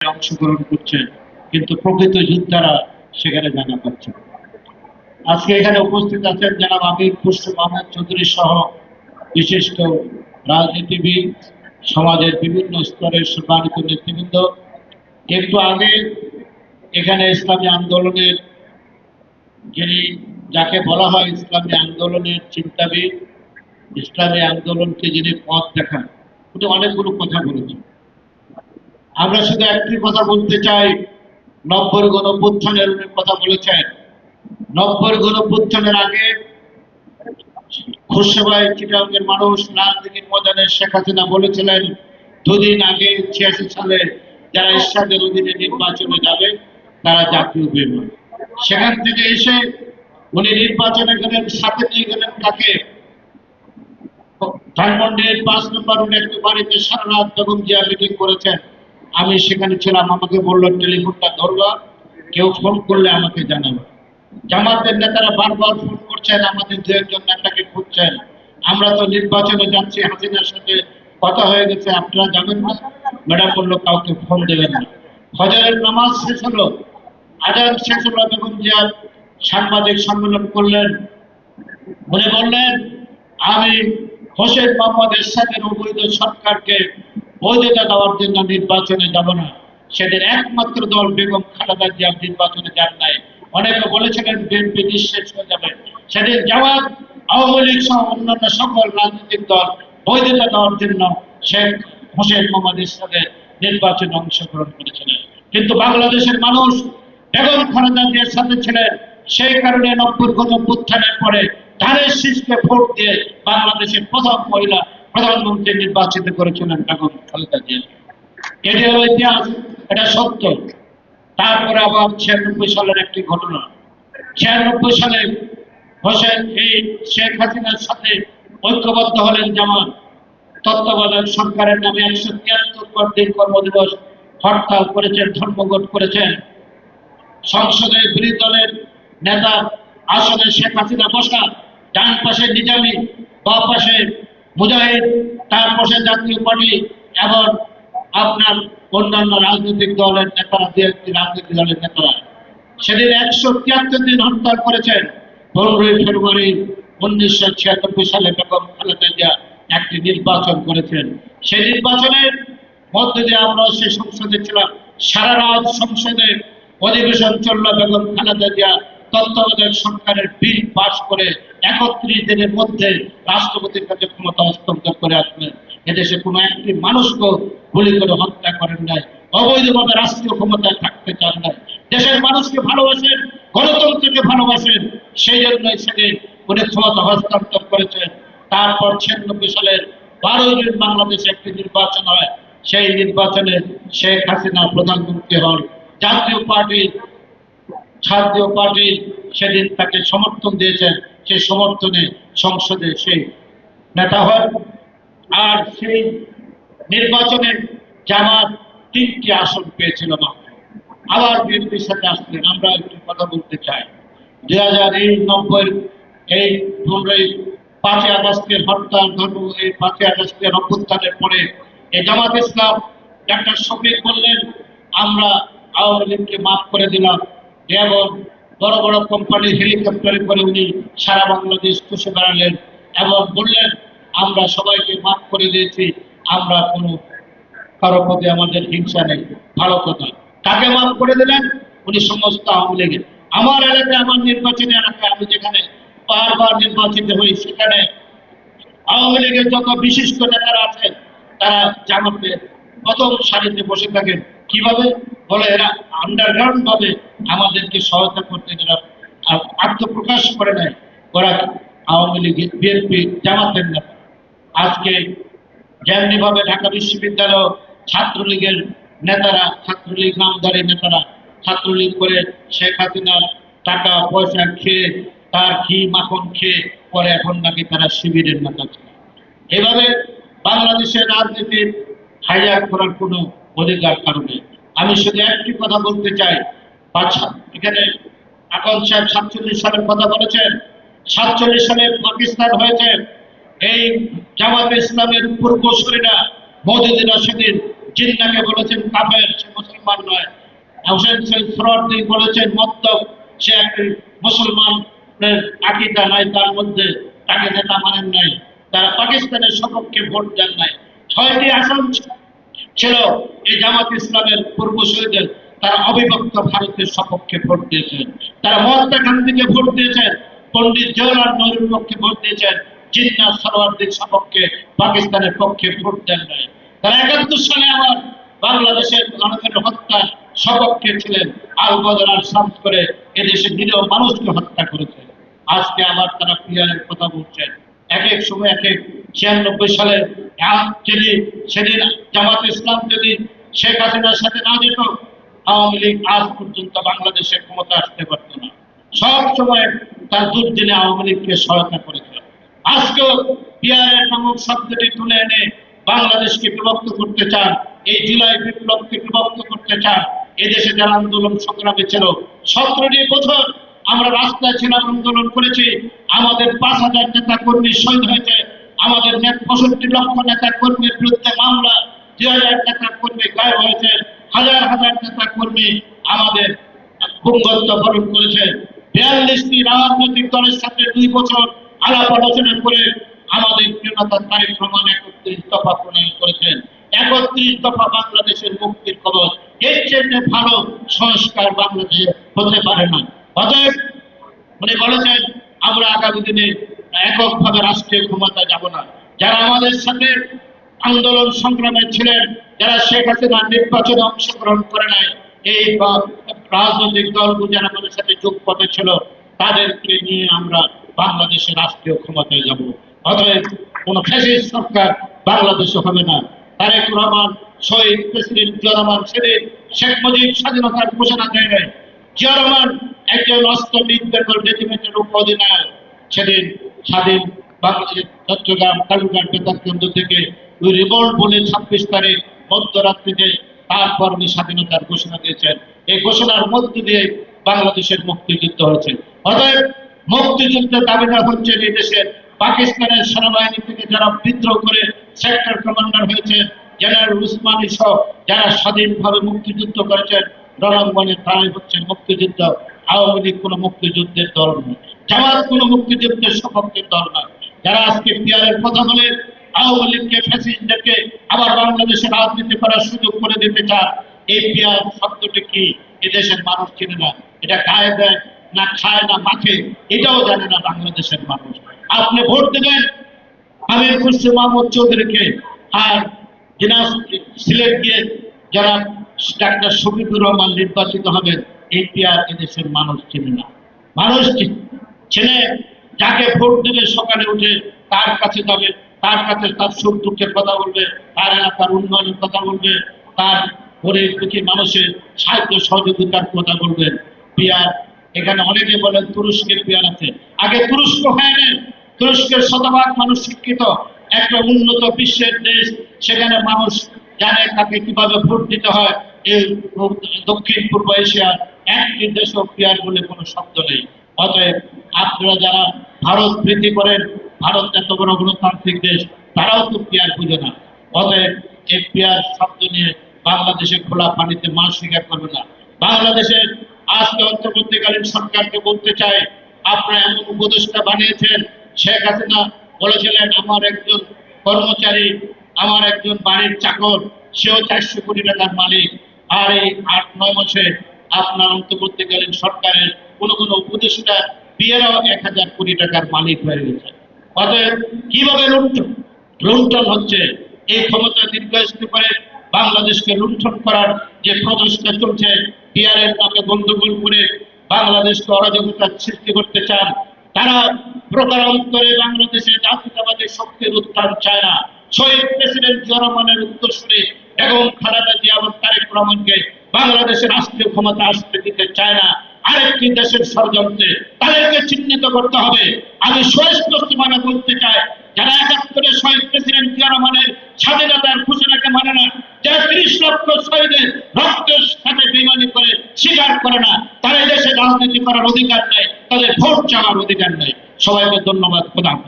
অংশগ্রহণ করছে, কিন্তু প্রকৃত যোদ্ধারা সেখানে জানা পাচ্ছে আজকে এখানে উপস্থিত আছেন জনাব আমির খুসরো মাহমুদ চৌধুরী সহ বিশিষ্ট রাজনীতিবিদ, সমাজের বিভিন্ন স্তরের সম্মানিত নেতৃবৃন্দ। একটু আগে এখানে ইসলামী আন্দোলনের যিনি, যাকে বলা হয় ইসলামী আন্দোলনের চিন্তাবিদ, ইসলামী আন্দোলনকে যিনি পথ দেখান, উনি অনেকগুলো কথা বলেছেন। আমরা শুধু একটি কথা বলতে চাই। নব্বই গণপুত্থানের উনি কথা বলেছেন। নব্বই গণপুত্থানের আগে খুশবাই চিটাঙ্গের মানুষ রাজনীতির ময়দানে শেখ হাসিনা বলেছিলেন, দুদিন আগে ছিয়াশি সালে যারা ইসলামের অধীনে নির্বাচনে যাবে, তারা জাতীয় বিমান। সেখান থেকে এসে উনি নির্বাচনে গেলেন, সাথে নিয়ে গেলেন তাকে ধানমন্ডির পাঁচ নম্বর রোডে একটি বাড়িতে সারা রাত বেগম জিয়া মিটিং করেছেন। আমি সেখানে ছিলাম, আমাকে বলল, টেলিফোনটা ধরবা, কেউ ফোন করলে আমাকে জানাবে। জামাতের নেতারা বারবার ফোন করছেন, আমাদের দু একজন নেতাকে খুঁজছেন। আমরা তো নির্বাচনে যাচ্ছি, হাসিনার সাথে কথা হয়ে গেছে, আপনারা যাবেন না। ম্যাডাম বলল, কাউকে ফোন দেবেন না। ফজরের নামাজ শেষ হলো। আজান শেষ হলো বেগম জিয়া সাংবাদিক সম্মেলন করলেন, উনি বললেন, আমি হোসেন মোহাম্মদ এরশাদের অবৈধ সরকারকে বৈধতা দেওয়ার জন্য নির্বাচনে যাব না। সেদিন একমাত্র দল বেগম খালেদা জিয়া নির্বাচনে যান নাই। অনেকে বলেছিলেন বিএনপি নিঃশেষ হয়ে যাবে। সেদিন জামাত, আওয়ামী লীগ সহ অন্যান্য সকল রাজনৈতিক দল বৈধতা দেওয়ার জন্য শেখ হোসেন মোহাম্মদ এরশাদের নির্বাচনে অংশগ্রহণ করেছিলেন। কিন্তু বাংলাদেশের মানুষ বেগম খালেদা জিয়ার সাথে ছিলেন। সেই কারণে নব্বই গণ উত্থানের পরে ধানের শীষকে ভোট দিয়ে বাংলাদেশের প্রথম মহিলা প্রধানমন্ত্রী নির্বাচিত করেছিলেন বেগম খালেদা এটি হলো ইতিহাস, এটা সত্য। তারপরে আবার ছিয়ানব্বই সালের একটি ঘটনা। ছিয়ানব্বই সালে হোসেন এই শেখ হাসিনার সাথে ঐক্যবদ্ধ হলেন জামাত। তত্ত্বাবধায়ক সরকারের নামে একশো তিয়াত্তর দিন কর্মদিবস হরতাল করেছেন, ধর্মঘট করেছেন। সংসদে বিরোধী দলের নেতা আসনে শেখ হাসিনা বসা, ডান পাশে নিজামী, বা পাশে মুজাহিদ তার পাশে জাতীয় পার্টি এবং আপনার অন্যান্য রাজনৈতিক দলের নেতারা, দু একটি রাজনৈতিক দলের নেতারা। সেদিন একশো তিয়াত্তর দিন হরতাল করেছেন। পনেরোই ফেব্রুয়ারি উনিশশো ছিয়ানব্বই সালে বেগম খালেদা জিয়া একটি নির্বাচন করেছেন। সেই নির্বাচনের মধ্য দিয়ে আমরা সেই সংসদে ছিলাম। সারা রাত সংসদে অধিবেশন চলল বেগম খালেদা জিয়া। তত্ত্বাবধায়ক সরকারের বিল পাশ করে একত্রিশ দিনের মধ্যে রাষ্ট্রপতির কাছে ক্ষমতা হস্তান্তর করে আসলেন এদেশে কোনো একটি মানুষকে গুলি করে হত্যা করেন নাই, অবৈধভাবে রাষ্ট্রীয় ক্ষমতায় থাকতে চান না দেশের মানুষকে ভালোবাসেন, গণতন্ত্রকে ভালোবাসেন, সেই জন্যই সেদিন উনি ক্ষমতা হস্তান্তর করেছেন তারপর ছিয়ানব্বই সালের বারোই জুন বাংলাদেশে একটি নির্বাচন হয়। সেই নির্বাচনে শেখ হাসিনা প্রধানমন্ত্রী হন। জাতীয় পার্টি জাতীয় পার্টি সেদিন তাকে সমর্থন দিয়েছেন সেই সমর্থনে সংসদে সেই নেতা হন। আর সেই নির্বাচনে জামাত তিনটি আসন পেয়েছিল মাত্র আবার বিএনপির সাথে আসলেন। আমরা একটু কথা বলতে চাই। দুই হাজার এই নব্বই এই পনেরোই পাঁচই আগস্টের হরতাল ধর্ম, এই পাঁচই আগস্টের অভ্যুত্থানের পরে এই জামাত ইসলাম ডাক্তার শফিক বললেন, আমরা আওয়ামী লীগকে মাফ করে দিলাম। এবং বড় বড় কোম্পানির হেলিকপ্টারে করে উনি সারা বাংলাদেশ খুশি বেড়ালেন এবং বললেন, আমরা সবাইকে মাফ করে দিয়েছি, আমরা কোনো কারও প্রতি আমাদের হিংসা নেই, ভালো কথা। কাকে মাফ করে দিলেন? উনি সমস্ত আওয়ামী লীগের। আমার এলাকায়, আমার নির্বাচনী এলাকায় আমি যেখানে বারবার নির্বাচিত হই, সেখানে আওয়ামী লীগের যত বিশিষ্ট নেতারা আছেন, তারা জামাতে প্রথম সারিতে বসে থাকেন। কীভাবে? বলে এরা আন্ডারগ্রাউন্ড ভাবে আমাদেরকে সহায়তা করতে এরা আ- আত্মপ্রকাশ করে নাই, ওরা আওয়ামী লীগ বিএনপি জামাতের নেতা। আজকে যেমনি ভাবে ঢাকা বিশ্ববিদ্যালয় ছাত্রলীগের নেতারা, ছাত্রলীগ নামধারী নেতারা ছাত্রলীগ করে শেখ হাসিনার টাকা, পয়সা খেয়ে তার ঘি মাখন খেয়ে পরে এখন নাকি তারা শিবিরের নেতা। ছিল এভাবে বাংলাদেশের রাজনীতির হাইজাক করার কোনো অধিকার কারণে আমি শুধু একটি কথা বলতে চাই। বাচ্চা এখানে আকন সাহেব সাতচল্লিশ সালের কথা বলেছেন। সাতচল্লিশ সালে পাকিস্তান হয়েছে। এই জামাত ইসলামের পূর্বসূরীরা মৌদুদিনা সেদিন জিন্নাকে বলেছেন কাফের, সে মুসলমান নয়। হোসেন সৈয়দ সোহরাওয়ার্দী বলেছেন মত্তব সে একটি মুসলমানের আকিদা নাই, তার মধ্যে তাকে নেতা মানেন নাই। তারা পাকিস্তানের সপক্ষে ভোট দেন নাই। ছয়টি আসন ছিল- এই জামাত ইসলামের পূর্বশরীদের তারা অবিভক্ত ভারতের সপক্ষে ভোট দিয়েছেন। তারা মহাত্মা গান্ধীকে ভোট দিয়েছেন, পণ্ডিত জওয়াহরলাল নেহরুর পক্ষে ভোট দিয়েছেন জিন্না সরওয়ার্দির সপক্ষে পাকিস্তানের পক্ষে ভোট দেন নাই। তারা একাত্তর সালে আবার বাংলাদেশের জনগণের হত্যা সপক্ষে ছিলেন। আল বদর আর শামস করে এদেশে নিরীহ মানুষকে হত্যা করেছে আজকে আবার তারা পিয়ারের কথা বলছেন। এক এক সময় এক এক ছিয়ানব্বই সালে যদি সেদিন জামাত ইসলাম যদি শেখ হাসিনার সাথে না যেত, আওয়ামী লীগ আজ পর্যন্ত বাংলাদেশে ক্ষমতা আসতে পারত না। সব সময় তার দুর্দিনে আওয়ামী লীগকে সহায়তা করেছে আজকেও পিয়ারের নামক শব্দটি তুলে এনে বাংলাদেশকে বিভক্ত করতে চান, এই জুলাই বিপ্লবকে বিভক্ত করতে চান, এদেশে যারা আন্দোলন সংগ্রামে ছিল, সতেরোটি বছর আমরা রাস্তায় ছিলাম আন্দোলন করেছি, আমাদের পাঁচ হাজার নেতা কর্মী শহীদ হয়েছে আমাদের নেত পঁয়ষট্টি লক্ষ নেতা কর্মীর বিরুদ্ধে মামলা, দুই হাজার নেতা কর্মী গায়েব হয়েছে, হাজার হাজার নেতা কর্মী আমাদের পুঙ্গত্ব বরণ করেছে। বিয়াল্লিশটি রাজনৈতিক দলের সাথে দুই বছর আলাপ আলোচনা করে আমাদের প্রিয়তা তারিখ প্রমাণ একত্রিশ দফা প্রণয়ন করেছেন। একত্রিশ দফা বাংলাদেশের মুক্তির খবর। এর জন্য ভালো সংস্কার বাংলাদেশে হতে পারে না। অতএব উনি বলেছেন, আমরা আগামী দিনে এককভাবে রাষ্ট্রীয় ক্ষমতা যাব না। যারা আমাদের সাথে আন্দোলন সংগ্রামে ছিলেন, যারা শেখ হাসিনা নির্বাচনে অংশগ্রহণ করে নাই, এই রাজনৈতিক দলগুলো যারা আমাদের সাথে যোগ পথে ছিল, তাদেরকে নিয়ে আমরা বাংলাদেশের রাষ্ট্রীয় ক্ষমতায় যাব। অতএব কোন ফ্যাসিস্ট সরকার বাংলাদেশে হবে না। তারেক রহমান, শহীদ প্রেসিডেন্ট জিয়া রহমান সেদিন শেখ মুজিব স্বাধীনতার ঘোষণা দেয় নাই। জিয়া রহমান একজন অস্ত্র নির্যাতন রেজিমেন্টের উপ অধিনায়ক সেদিন স্বাধীন বাংলাদেশ চট্টগ্রাম, কালুঘাট বেতার কেন্দ্র থেকে ওই রিভোল্ট বলে ছাব্বিশ তারিখ মধ্যরাত্রিতে তারপর উনি স্বাধীনতার ঘোষণা দিয়েছেন। এই ঘোষণার মধ্য দিয়ে বাংলাদেশের মুক্তিযুদ্ধ হয়েছে। অতএব মুক্তিযুদ্ধের দাবিদার হচ্ছে এই দেশের পাকিস্তানের সেনাবাহিনী থেকে যারা বিদ্রোহ করে সেক্টর কমান্ডার হয়েছে, জেনারেল উসমানী সহ যারা স্বাধীনভাবে মুক্তিযুদ্ধ করেছেন, রণাঙ্গনে তারাই হচ্ছে মুক্তিযুদ্ধ। আওয়ামী লীগ কোনো মুক্তিযুদ্ধের দল নয়। জামাত কোনো মুক্তিযুদ্ধের সপক্ষের দল নয়। যারা আজকে পিয়ারের কথা বলে আওয়ামী লীগকে, ফ্যাসিস্টদেরকে আবার বাংলাদেশে রাজনীতি করার সুযোগ করে দিতে চান, এই পিয়ার শব্দটি কি এদেশের মানুষ চিনে না? এটা গায়ে দেয় না খায় না মাখে, এটাও জানে না বাংলাদেশের মানুষ। আপনি ভোট দেবেন আমির খুশরু মাহমুদ চৌধুরীকে, আর সিলেট গিয়ে যারা ডাক্তার শফিকুর রহমান নির্বাচিত হবেন এই পিয়ার এদেশের মানুষ চেনে না। মানুষ চেনে, যাকে ভোট দেবে সকালে উঠে তার কাছে যাবে তার কাছে তার সুখ দুঃখের কথা বলবে, তার এলাকার উন্নয়নের কথা বলবে, তার গরিব দুঃখী মানুষের সাহায্য সহযোগিতার কথা বলবেন পিয়ার, এখানে অনেকে বলেন তুরস্কের পিয়ার আছে। আগে তুরস্ক হয়ে নেন তুরস্কের শতভাগ মানুষ শিক্ষিত। একটা উন্নত বিশ্বের দেশ, সেখানে মানুষ জানে তাকে কীভাবে ভোট দিতে হয়। দক্ষিণ পূর্ব এশিয়ার একটি দেশ পিয়ার বলে কোনো শব্দ নেই। অতএব আপনারা যারা ভারত প্রীতি করেন, ভারত এত বড় গণতান্ত্রিক দেশ, তারাও তো পিয়ার বুঝে না। অতএব এই পিয়ার শব্দ নিয়ে বাংলাদেশে খোলা পানিতে মাছ শিকার করবে না। বাংলাদেশের আজকে অন্তর্বর্তীকালীন সরকারকে বলতে চাই আপনারা এমন উপদেষ্টা বানিয়েছেন, শেখ হাসিনা বলেছিলেন, আমার একজন কর্মচারী, আমার একজন বাড়ির চাকর, সেও চারশো কোটি টাকার মালিক। আর এই আট, নয় মাসে আপনার অন্তর্বর্তীকালীন সরকারের কোনো কোনো উপদেষ্টা বিয়েরাও এক হাজার কোটি টাকার মালিক হয়ে গেছে। অতএব কীভাবে লুণ্ঠন? লুণ্ঠন হচ্ছে এই ক্ষমতা দীর্ঘস্থায়ী করে বাংলাদেশকে লুণ্ঠন করার যে প্রচেষ্টা চলছে পিয়ারের নামে গন্ডগোল করে বাংলাদেশকে অরাজকতার সৃষ্টি করতে চান, তারা প্রকারান্তরে বাংলাদেশে জাতীয়তাবাদী শক্তির উত্থান চায় না। শহীদ প্রেসিডেন্ট জিয়া রহমানের উত্তরসূরি এবং খালেদা জিয়া এবং তারেক বাংলাদেশের রাষ্ট্রীয় ক্ষমতা আসতে দিতে চায় না। আরেকটি দেশের ষড়যন্ত্রে তাদেরকে চিহ্নিত করতে হবে। আমি সুস্পষ্টভাবে বলতে চাই, যারা একাত্তরে শহীদ প্রেসিডেন্ট জিয়া রহমানের স্বাধীনতার ঘোষণাকে মানে না, যারা ত্রিশ লক্ষ শহীদের রক্তের সাথে বেমানি করে স্বীকার করে না, তারা দেশে রাজনীতি করার অধিকার নেই, তাদের ভোট চাওয়ার অধিকার নেই। সবাইকে ধন্যবাদ প্রদান।